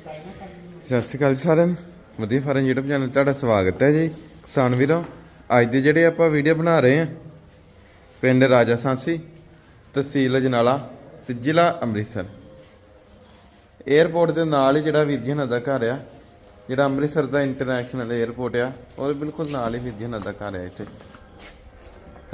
ਸਤਿ ਸ਼੍ਰੀ ਅਕਾਲ ਜੀ ਸਾਰਿਆਂ ਨੂੰ। ਵਧੀਆ ਫਾਰਮ YouTube ਚੈਨਲ ਤੁਹਾਡਾ ਸਵਾਗਤ ਹੈ ਜੀ। ਕਿਸਾਨ ਵੀਰੋ, ਅੱਜ ਦੇ ਜਿਹੜੇ ਆਪਾਂ ਵੀਡੀਓ ਬਣਾ ਰਹੇ ਹਾਂ, ਪਿੰਡ ਰਾਜਾ ਸਾਂਸੀ, ਤਹਿਸੀਲ ਅਜਨਾਲਾ ਤੇ ਜ਼ਿਲ੍ਹਾ ਅੰਮ੍ਰਿਤਸਰ। 에ਅਰਪੋਰਟ ਦੇ ਨਾਲ ਹੀ ਜਿਹੜਾ ਵੀਰ ਜੀ ਦਾ ਘਰ ਆ, ਜਿਹੜਾ ਅੰਮ੍ਰਿਤਸਰ ਦਾ ਇੰਟਰਨੈਸ਼ਨਲ 에ਅਰਪੋਰਟ ਆ ਔਰ ਬਿਲਕੁਲ ਨਾਲ ਹੀ ਵੀਰ ਜੀ ਦਾ ਘਰ ਆ ਇੱਥੇ।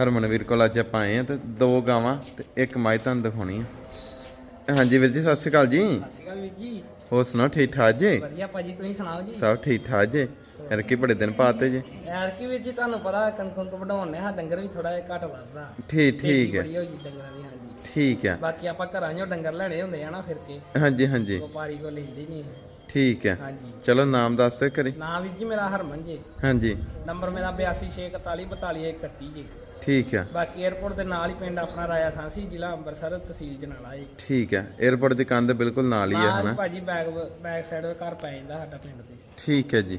ਹਰਮਨਵੀਰ ਕੋਲ ਅੱਜ ਆਪਾਂ ਆਏ ਆ ਤੇ ਦੋ ਗਾਵਾਂ ਤੇ ਇੱਕ ਮਾਈ ਤੁਹਾਨੂੰ ਦਿਖਾਉਣੀ ਆ। ਹਾਂਜੀ ਵੀਰ ਜੀ, ਸਤਿ ਸ਼੍ਰੀ ਅਕਾਲ ਜੀ। ਸਤਿ ਸ਼੍ਰੀ ਅਕਾਲ ਵੀਰ ਜੀ। ਹੋਰ ਸੁਣਾਓ ਠੀਕ ਠਾਕ ਜੀ? ਵਧੀਆ ਭਾਜੀ ਤੁਸੀਂ ਸੁਣਾਓ ਜੀ? ਸਭ ਠੀਕ ਠਾਕ ਜੇ। ਯਾਰ ਕੀ ਬੜੇ ਦਿਨ ਪਾਤੇ ਜੇ। ਯਾਰ ਕੀ ਜੀ ਤੁਹਾਨੂੰ ਪਤਾ ਕਣਕ ਕੁਣਕ ਵਢਾਉਣੇ ਆ ਡੰਗਰ ਵੀ ਥੋੜਾ ਜਿਹਾ ਘੱਟ ਲੱਭਦਾ ਠੀਕ ਠੀਕ ਹੈ। ਬੜੀ ਹੋ ਗਈ ਡੰਗਰਾਂ ਦੀ ਹਾਂਜੀ। ਠੀਕ ਹੈ। ਬਾਕੀ ਆਪਾਂ ਘਰਾਂ 'ਚੋਂ ਡੰਗਰ ਲੈਣੇ ਹੁੰਦੇ ਆ ਨਾ ਫਿਰ ਕੇ। ਹਾਂਜੀ ਹਾਂਜੀ। ਵਪਾਰੀ ਕੋ ਲੈਂਦੇ ਨਹੀਂ ਠੀਕ ਹੈ। ਹਾਂਜੀ। ਚਲੋ ਨਾਮ ਦੱਸ ਕਰੀ ਨਾਂ ਵੀਰ। ਜੀ ਮੇਰਾ ਹਰਮਨ ਜੀ। ਹਾਂਜੀ। ਨੰਬਰ ਮੇਰਾ 8264424131 ਜੀ। ਠੀਕ ਹੈ। ਬਾਕੀ 에어ਪੋਰਟ ਦੇ ਨਾਲ ਹੀ ਪਿੰਡ ਆਪਣਾ ਰਾਇਆ ਸਾਂਸੀ ਜ਼ਿਲ੍ਹਾ ਅੰਮ੍ਰਿਤਸਰ ਤਹਿਸੀਲ ਜਨਾਲਾ ਜੀ। ਠੀਕ ਹੈ। 에어ਪੋਰਟ ਦੀ ਕੰਧ ਬਿਲਕੁਲ ਨਾਲ ਹੀ ਹੈ ਹਨਾ? ਭਾਜੀ ਬੈਕ ਬੈਕ ਸਾਈਡ ਘਰ ਪੈ ਜਾਂਦਾ ਸਾਡਾ ਪਿੰਡ ਤੇ। ਠੀਕ ਹੈ ਜੀ।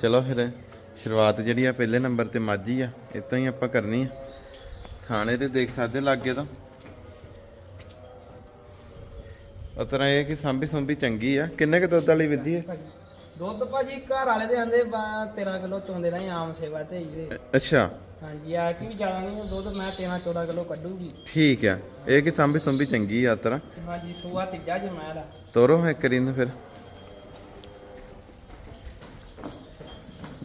ਚਲੋ ਫਿਰ ਸ਼ੁਰੂਆਤ ਜਿਹੜੀ ਆ ਪਹਿਲੇ ਨੰਬਰ ਤੇ ਮਾਝੀ ਆ ਇਤਾਂ ਹੀ ਆਪਾਂ ਕਰਨੀ ਆ। ਥਾਣੇ ਤੇ ਦੇਖ ਸਕਦੇ ਲੱਗੇ ਤਾਂ। ਅਤਰਾ ਇਹ ਕਿ ਸੰਭੀ ਸੰਭੀ ਚੰਗੀ ਆ। ਕਿੰਨੇ ਕ ਦੁੱਧ ਵਾਲੀ ਵਿੱਧੀ ਹੈ ਦੁੱਧ ਭਾਜੀ ਘਰ ਵਾਲੇ ਦੇ ਆਂਦੇ 13 ਕਿਲੋ ਚੋਂਦੇ ਨੇ ਆਮ ਸੇਵਾ ਤੇ ਅੱਛਾ। ਹਾਂਜੀ ਆ ਕਿ ਵੀ ਜ਼ਿਆਦਾ ਨਹੀਂ ਦੁੱਧ ਮੈਂ 13 14 ਕਿਲੋ ਕੱਢੂਗੀ। ਠੀਕ ਹੈ ਇਹ ਕਿ ਸਾਂਭੀ ਸੁੰਭੀ ਚੰਗੀ ਆ ਤਰਾ ਹਾਂਜੀ ਸੂਆ ਤੀਜਾ ਜੀ ਮੈਂ ਦਾ ਤੋਰੋ ਹੈ ਕਰੀ ਨੂੰ ਫਿਰ।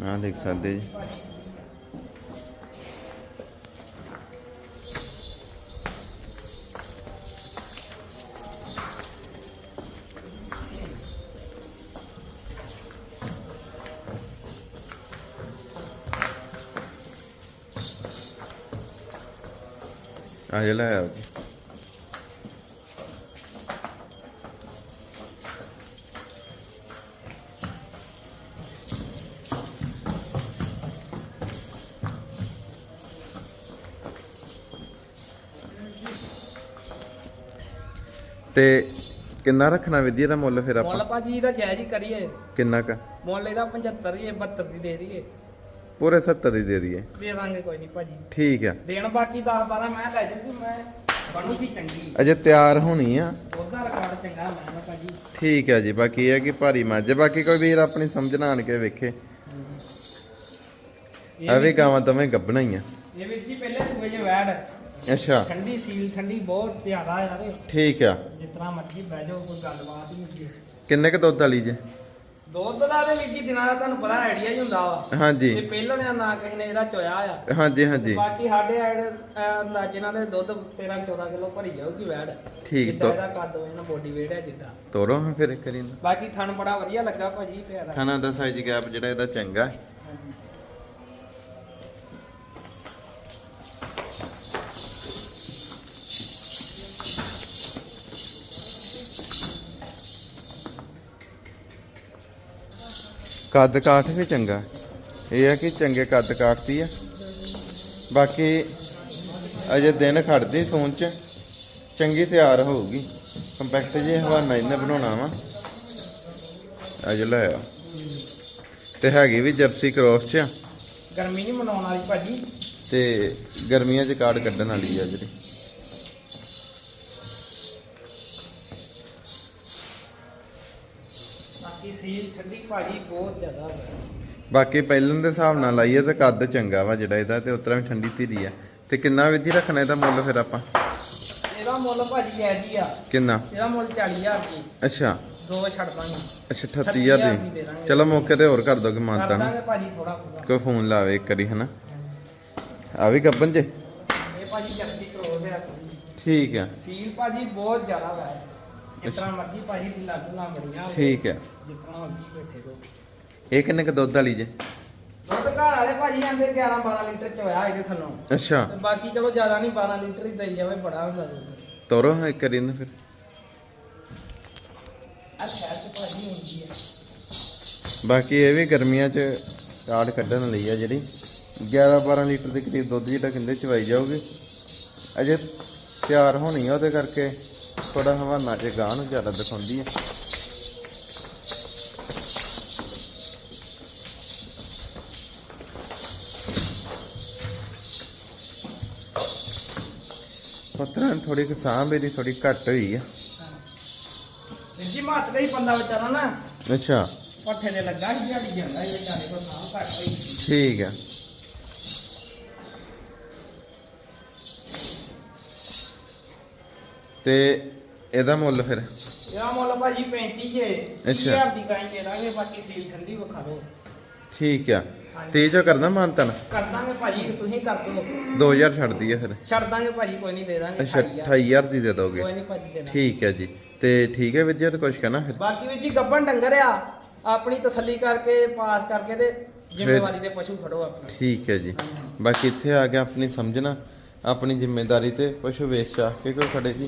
ਆ ਦੇਖ ਸਕਦੇ ਜੀ। ਆ ਜੇ ਲੈ ਆਓ ਤੇ ਕਿੰਨਾ ਰੱਖਣਾ ਵਿਧੀ ਦਾ ਮੁੱਲ ਫਿਰ ਮੁੱਲ ਆਪਾਂ ਭਾਜੀ ਇਹਦਾ ਜਾਇਜ਼ ਹੀ ਕਰੀਏ। ਕਿੰਨਾ ਕ? ਮੁੱਲ ਇਹਦਾ 75 ਦੀ 72 ਦੀ ਦੇ ਦਈਏ। ਪੂਰੇ 70 ਦੀ ਦੇ ਦਈਏ। ਦੇ ਦਾਂਗੇ ਕੋਈ ਨਹੀਂ ਭਾਜੀ। ਠੀਕ ਆ। ਦੇਣ ਬਾਕੀ 10 12 ਮੈਂ ਲੈ ਜੂਗੀ ਮੈਂ ਬਣੂਗੀ ਚੰਗੀ। ਅਜੇ ਤਿਆਰ ਹੋਣੀ ਆ। ਉਹਦਾ ਰਿਕਾਰਡ ਚੰਗਾ ਮੈਂ ਨਾ ਭਾਜੀ। ਠੀਕ ਹੈ ਜੀ ਬਾਕੀ ਇਹ ਹੈ ਕਿ ਭਾਰੀ ਮੱਝ ਬਾਕੀ ਕੋਈ ਵੀਰ ਆਪਣੀ ਸਮਝ ਨਾ ਆਣ ਕੇ ਵੇਖੇ। ਇਹ ਵੀ ਗਾਵਾਂ ਤਵੇਂ ਗੱਬਣਾ ਹੀ ਆ। ਇਹ ਵੀਰ ਜੀ ਪਹਿਲੇ ਸੂਏ 'ਚ ਵੈੜ। ਅੱਛਾ। ਠੰਡੀ ਸੀਲ ਠੰਡੀ ਬਹੁਤ ਜ਼ਿਆਦਾ ਯਾਰ। ਠੀਕ ਆ। ਤਰ੍ਹਾਂ ਮਰਜ਼ੀ ਬਹਿ ਜਾਓ ਕੋਈ ਗੱਲਬਾਤ ਹੀ ਨਹੀਂ ਕਿੰਨੇ ਕ ਦੁੱਧ ਵਾਲੀ ਜੇ? ਦੁੱਧ ਦਾ ਤੇ ਵੀਰ ਜੀ ਦਿਨਾਂ ਦਾ ਤੁਹਾਨੂੰ ਪਤਾ ਆਈਡੀਆ ਹੀ ਹੁੰਦਾ ਵਾ। ਹਾਂਜੀ। ਇਹ ਪਹਿਲਾਂ ਨੇ ਨਾ ਕਿਸੇ ਨੇ ਇਹਦਾ ਚੋਇਆ ਆ। ਹਾਂਜੀ ਹਾਂਜੀ। ਬਾਕੀ ਸਾਡੇ ਐਡ ਦੇ ਦੁੱਧ 13 14 ਕਿਲੋ ਭਰੀ ਜਾਊਗੀ ਵੈੜ। ਠੀਕ, ਜਿੱਦਾਂ ਤਾਂ- ਇਹਦਾ ਕੱਦ ਹੋਇਆ ਨਾ ਬੋਡੀ weight ਹੈ ਜਿੱਦਾਂ। ਤੋਰੋ ਹਾਂ ਫਿਰ ਕਰੀ ਨੂੰ ਬਾਕੀ ਥਣ ਬੜਾ ਵਧੀਆ ਲੱਗਾ ਭਾਜੀ ਪਿਆਰਾ ਖਾਣਾ ਦਾ ਸਾਈਜ਼ ਗੈਪ ਜਿਹੜਾ ਇਹਦਾ ਚੰਗਾ। ਹੈ। ਕੱਦ ਕਾਠ ਵੀ ਚੰਗਾ। ਇਹ ਹੈ ਕਿ ਚੰਗੇ ਕੱਦ ਕਾਠਦੀ ਆ। ਬਾਕੀ ਅਜੇ ਦਿਨ ਖੜਦੀ ਸੂਨ ਚ ਚੰਗੀ ਤਿਆਰ ਹੋਊਗੀ। ਕੰਪੈਕਟ ਜੇ ਹਵਾਨਾ ਇਹਨੇ ਬਣਾਉਣਾ ਵਾ। ਅਜੇ ਲੈ ਆ। ਤੇ ਹੈਗੀ ਵੀ ਜਰਸੀ ਕ੍ਰੋਸ ਚ ਆ। ਗਰਮੀ ਨਹੀਂ ਮਨਾਉਣ ਵਾਲੀ ਭਾਜੀ। ਤੇ ਗਰਮੀਆਂ ਚ ਕਾਰਡ ਕੱਢਣ ਵਾਲੀ ਆ ਜਿਹੜੀ। ਸੀਲ ਠੰਡੀ ਭਾਜੀ ਬਹੁਤ ਜ਼ਿਆਦਾ ਹੈ ਬਾਕੀ ਪਹਿਲਾਂ ਦੇ ਹਿਸਾਬ ਨਾਲ ਲਾਈਏ ਤਾਂ ਕੱਦ ਚੰਗਾ ਵਾ ਜਿਹੜਾ ਇਹਦਾ ਤੇ ਉਤਰਾ ਵੀ ਠੰਡੀ ਧੀਰੀ ਆ। ਤੇ ਕਿੰਨਾ ਵਿਧੀ ਰੱਖਣਾ ਇਹਦਾ ਮੁੱਲ ਫਿਰ ਆਪਾਂ? ਇਹਦਾ ਮੁੱਲ ਭਾਜੀ ਜੀ ਆ। ਕਿੰਨਾ? ਇਹਦਾ ਮੁੱਲ 40000 ਜੀ ਅੱਛਾ। ਦੋ ਛੱਡ ਦਾਂਗੇ। ਅੱਛਾ 38000 ਦੀ। ਚਲੋ ਮੌਕੇ ਤੇ ਹੋਰ ਕਰ ਦੋਗੇ ਮਾਨਤਾ ਨਾ। ਭਾਜੀ ਥੋੜਾ ਕੋਈ ਫੋਨ ਲਾਵੇ ਇੱਕ ਵਾਰੀ ਹਨਾ? ਆ ਵੀ ਗੱਬਨ ਜੇ? ਇਹ ਭਾਜੀ ਜਰਸੀ ਕਰੋ ਦੇ ਠੀਕ ਆ। ਸੀਲ ਭਾਜੀ ਬਹੁਤ ਜ਼ਿਆਦਾ ਵੈ। ਜਿਸ ਤਰ੍ਹਾਂ ਮਰਜ਼ੀ ਭਾਜੀ ਢਿੱਲਾ ਢੁੱਲਾ ਬੜੀਆਂ ਹੋਵੇ, ਠੀਕ ਮਰਜ਼ੀ ਬੈਠੇ ਕੋ ਇਹ ਕਿੰਨੇ ਕ ਦੁੱਧ ਵਾਲੀ ਜੇ? ਦੁੱਧ ਘਰ ਵਾਲੇ ਭਾਜੀ ਆਂਦੇ 11 12 ਲੀਟਰ ਚ ਹੋਇਆ ਇਹਦੇ ਥੱਲੋਂ। ਅੱਛਾ। ਤੇ ਬਾਕੀ ਚਲੋ ਜ਼ਿਆਦਾ ਨਹੀਂ 12 ਲੀਟਰ ਹੀ ਦਈ ਜਾਵੇ ਬੜਾ ਹੁੰਦਾ ਦੁੱਧ। ਤੋਰੋ ਹਾਂ ਇੱਕ ਇਹਨੂੰ ਫਿਰ। ਅੱਛਾ ਤੇ ਭਾਜੀ ਹੁੰਦੀ ਹੈ। ਬਾਕੀ ਇਹ ਵੀ ਗਰਮੀਆਂ 'ਚ ਕਾਰਡ ਕੱਢਣ ਲਈ ਆ ਜਿਹੜੀ। 11 12 ਲੀਟਰ ਦੇ ਕਰੀਬ ਦੁੱਧ ਜਿਹੜਾ ਕਹਿੰਦੇ ਚਵਾਈ ਜਾਊਗੀ। ਅਜੇ ਤਿਆਰ ਹੋਣੀ ਆ ਉਹਦੇ ਕਰਕੇ। ਥੋੜਾ ਹਵਾਨਾ ਚ ਗਾਂ ਨੂੰ ਜ਼ਿਆਦਾ ਦਿਖਾਉਂਦੀ ਆ। ਪਤਰਾਂ ਥੋੜੀ ਕਿ ਸਾਂਭ ਇਹਦੀ ਥੋੜੀ ਘੱਟ ਹੋਈ ਆ। ਜੀ ਮਾਤ ਦਾ ਹੀ ਬੰਦਾ ਵਿਚਾਰਾ ਨਾ। ਅੱਛਾ। ਪੱਠੇ ਤੇ ਲੱਗਾ ਸੀ ਜਾਂਦਾ ਇਹ ਚਾਰੇ ਕੋ ਸਾਹ ਘੱਟ ਹੋਈ। ਠੀਕ ਆ। ਤੇ ਇਹਦਾ ਮੁੱਲ ਫਿਰ? ਇਹਦਾ ਮੁੱਲ ਭਾਜੀ 35 ਜੇ। ਅੱਛਾ। 30000 ਦੀ ਕਾਈ ਦੇ ਦਾਂਗੇ ਬਾਕੀ ਸੀਲ ਠੰਡੀ ਵਿਖਾ ਲਓ ਠੀਕ ਆ। ਤੇ ਚੋਂ ਕਰਨਾ ਮਾਨਤਨ ਕਰ ਦਾਂਗੇ ਭਾਜੀ ਤੁਸੀਂ ਕਰ ਦਿਓ। 2000 ਛੱਡ ਦਈਏ ਫਿਰ। ਛੱਡ ਦਾਂਗੇ ਭਾਜੀ ਕੋਈ ਨਹੀਂ ਦੇ ਦਾਂਗੇ ਅੱਛਾ 28000 28000 ਦੀ ਦੇ ਦੋਗੇ। ਕੋਈ ਨਹੀਂ ਭਾਜੀ ਦੇ ਠੀਕ ਹੈ ਜੀ। ਤੇ ਠੀਕ ਹੈ ਵਿਜੇ ਤੇ ਕੁਝ ਕਹਿਣਾ ਫਿਰ? ਬਾਕੀ ਵੀ ਜੀ ਗੱਬਣ ਡੰਗਰ ਆ। ਆਪਣੀ ਤਸੱਲੀ ਕਰਕੇ ਪਾਸ ਕਰਕੇ ਤੇ ਜ਼ਿੰਮੇਵਾਰੀ ਦੇ ਪਸ਼ੂ ਫੜੋ ਆਪਣਾ। ਠੀਕ ਹੈ ਜੀ। ਬਾਕੀ ਇੱਥੇ ਆ ਗਿਆ ਆਪਣੀ ਸਮਝਣਾ ਆਪਣੀ ਜ਼ਿੰਮੇਵਾਰੀ ਤੇ ਪਸ਼ੂ ਵੇਚ ਚਾ ਕੇ ਕੋਈ ਖੜੇ ਜੀ?